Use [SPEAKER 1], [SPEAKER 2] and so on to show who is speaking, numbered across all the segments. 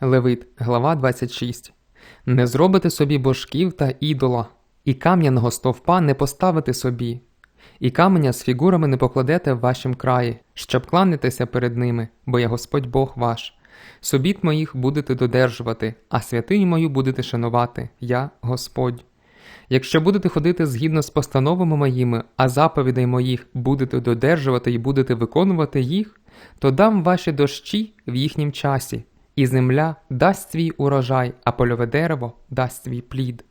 [SPEAKER 1] Левит, глава 26. Не зробите собі божків та ідола, і кам'яного стовпа не поставите собі, і каменя з фігурами не покладете в вашім краї, щоб кланятися перед ними, бо я Господь Бог ваш. Собіт моїх будете додержувати, а святиню мою будете шанувати, я Господь. Якщо будете ходити згідно з постановами моїми, а заповідей моїх будете додержувати і будете виконувати їх, то дам ваші дощі в їхнім часі, і земля дасть свій урожай, а польове дерево дасть свій плід.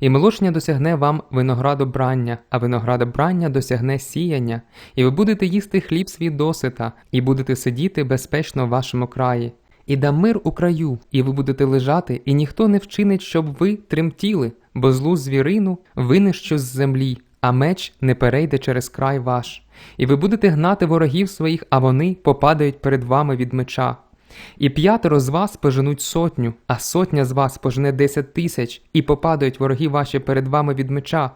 [SPEAKER 1] І милошня досягне вам виноградобрання, а виноградобрання досягне сіяння, і ви будете їсти хліб свій досита, і будете сидіти безпечно в вашому краї. І дам мир у краю, і ви будете лежати, і ніхто не вчинить, щоб ви тремтіли, бо злу звірину винищу з землі, а меч не перейде через край ваш. І ви будете гнати ворогів своїх, а вони попадають перед вами від меча. І п'ятеро з вас поженуть сотню, а сотня з вас пожене десять тисяч, і попадають вороги ваші перед вами від меча.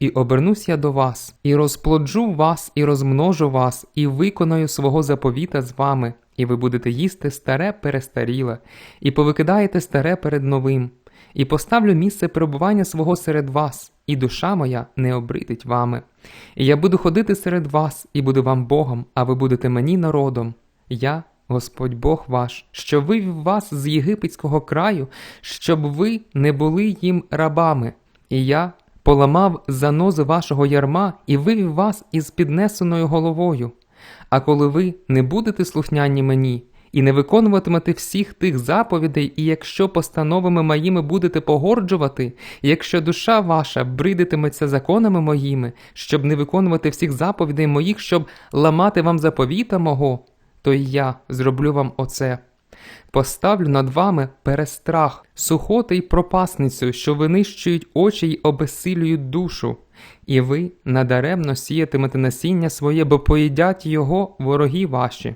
[SPEAKER 1] І обернусь я до вас, і розплоджу вас, і розмножу вас, і виконаю свого заповіта з вами, і ви будете їсти старе перестаріле, і повикидаєте старе перед новим, і поставлю місце перебування свого серед вас, і душа моя не обридить вами. І я буду ходити серед вас, і буду вам Богом, а ви будете мені народом. Я Господь Бог ваш, що вивів вас з єгипетського краю, щоб ви не були їм рабами, і я поламав занози вашого ярма і вивів вас із піднесеною головою. А коли ви не будете слухняні мені і не виконуватимете всіх тих заповідей, і якщо постановами моїми будете погорджувати, якщо душа ваша бридитиметься законами моїми, щоб не виконувати всіх заповідей моїх, щоб ламати вам заповіта мого, то й я зроблю вам оце. Поставлю над вами перестрах, сухоти й пропасницю, що винищують очі й обесилюють душу, і ви надаремно сіятимете насіння своє, бо поїдять його вороги ваші.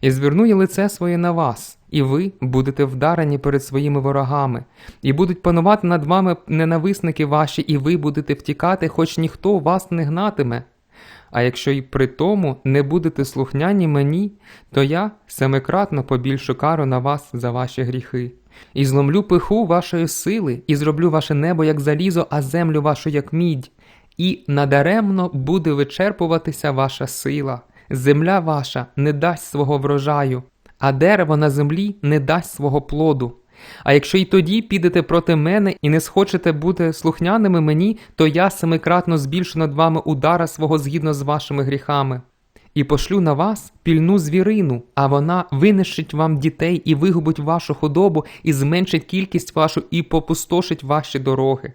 [SPEAKER 1] І зверну я лице своє на вас, і ви будете вдарені перед своїми ворогами, і будуть панувати над вами ненависники ваші, і ви будете втікати, хоч ніхто вас не гнатиме. А якщо й при тому не будете слухняні мені, то я семикратно побільшу кару на вас за ваші гріхи, і зломлю пиху вашої сили, і зроблю ваше небо як залізо, а землю вашу як мідь, і надаремно буде вичерпуватися ваша сила. Земля ваша не дасть свого врожаю, а дерево на землі не дасть свого плоду. А якщо й тоді підете проти мене і не схочете бути слухняними мені, то я семикратно збільшу над вами удара свого згідно з вашими гріхами. І пошлю на вас пільну звірину, а вона винищить вам дітей і вигубить вашу худобу, і зменшить кількість вашу, і попустошить ваші дороги.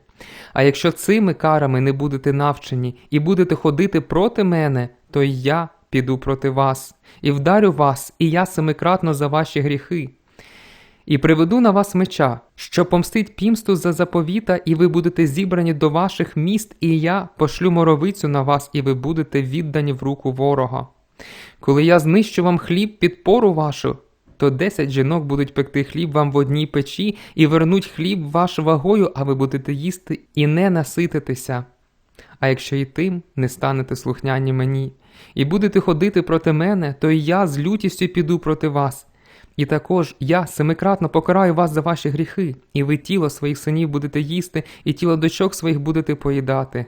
[SPEAKER 1] А якщо цими карами не будете навчені і будете ходити проти мене, то й я піду проти вас, і вдарю вас, і я семикратно за ваші гріхи. І приведу на вас меча, що помстить пімсту за заповіта, і ви будете зібрані до ваших міст, і я пошлю моровицю на вас, і ви будете віддані в руку ворога. Коли я знищу вам хліб під пору вашу, то десять жінок будуть пекти хліб вам в одній печі і вернуть хліб ваш вагою, а ви будете їсти і не насититися. А якщо і тим не станете слухняні мені, і будете ходити проти мене, то і я з лютістю піду проти вас. І також я семикратно покараю вас за ваші гріхи, і ви тіло своїх синів будете їсти, і тіло дочок своїх будете поїдати.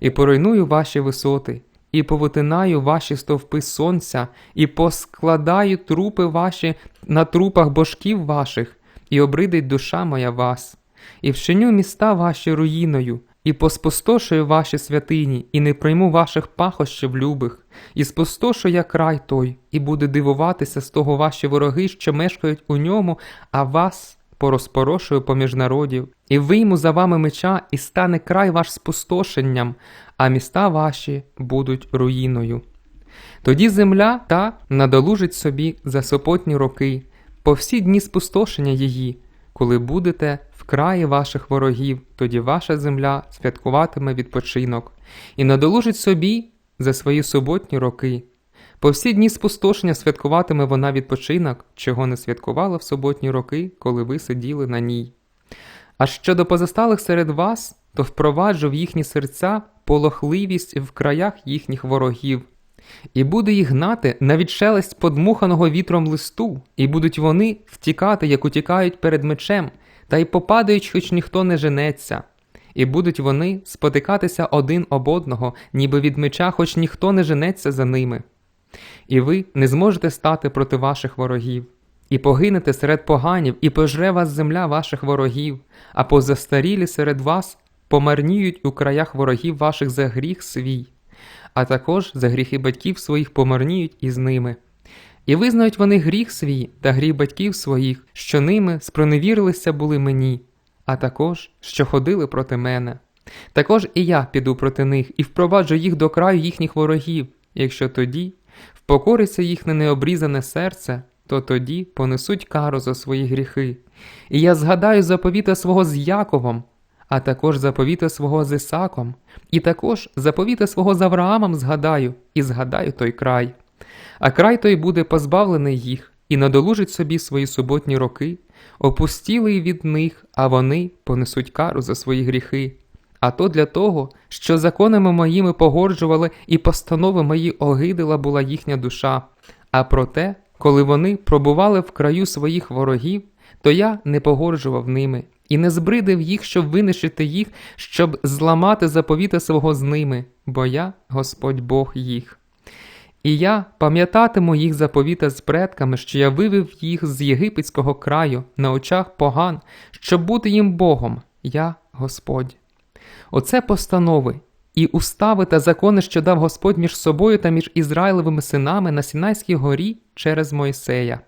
[SPEAKER 1] І поруйную ваші висоти, і повитинаю ваші стовпи сонця, і поскладаю трупи ваші на трупах божків ваших, і обридить душа моя вас, і вчиню міста ваші руїною, і поспустошую ваші святині, і не прийму ваших пахощів любих, і спустошу я край той, і буде дивуватися з того ваші вороги, що мешкають у ньому, а вас порозпорошую поміж народів, і вийму за вами меча, і стане край ваш спустошенням, а міста ваші будуть руїною. Тоді земля та надолужить собі за сопотні роки, по всі дні спустошення її, коли будете в краї ваших ворогів, тоді ваша земля святкуватиме відпочинок, і надолужить собі за свої суботні роки. По всі дні спустошення святкуватиме вона відпочинок, чого не святкувала в суботні роки, коли ви сиділи на ній. А щодо позосталих серед вас, то впроваджу в їхні серця полохливість в краях їхніх ворогів, І буде їх гнати навіть шелесть подмуханого вітром листу, і будуть вони втікати, як утікають перед мечем, та й попадають, хоч ніхто не женеться. І будуть вони спотикатися один об одного, ніби від меча, хоч ніхто не женеться за ними. І ви не зможете стати проти ваших ворогів, і погинете серед поганів, і пожре вас земля ваших ворогів, а позастарілі серед вас помарніють у краях ворогів ваших за гріх свій, а також за гріхи батьків своїх помарніють із ними. І визнають вони гріх свій та гріх батьків своїх, що ними спроневірилися були мені, а також що ходили проти мене. Також і я піду проти них і впроваджу їх до краю їхніх ворогів, якщо тоді впокориться їхнє необрізане серце, то тоді понесуть кару за свої гріхи. І я згадаю заповіта свого з Яковом, а також заповіта свого з Ісаком, і також заповіта свого з Авраамом згадаю, і згадаю той край. А край той буде позбавлений їх, і надолужить собі свої суботні роки, опустілий від них, а вони понесуть кару за свої гріхи. А то для того, що законами моїми погоджували і постанови мої огидила була їхня душа. А проте, коли вони пробували в краю своїх ворогів, то я не погоджував ними і не збридив їх, щоб винищити їх, щоб зламати заповіта свого з ними, бо я Господь Бог їх. І я пам'ятатиму їх заповіта з предками, що я вивів їх з єгипетського краю на очах поган, щоб бути їм Богом, я Господь. Оце постанови і устави та закони, що дав Господь між собою та між Ізраїлевими синами на Сінайській горі через Мойсея.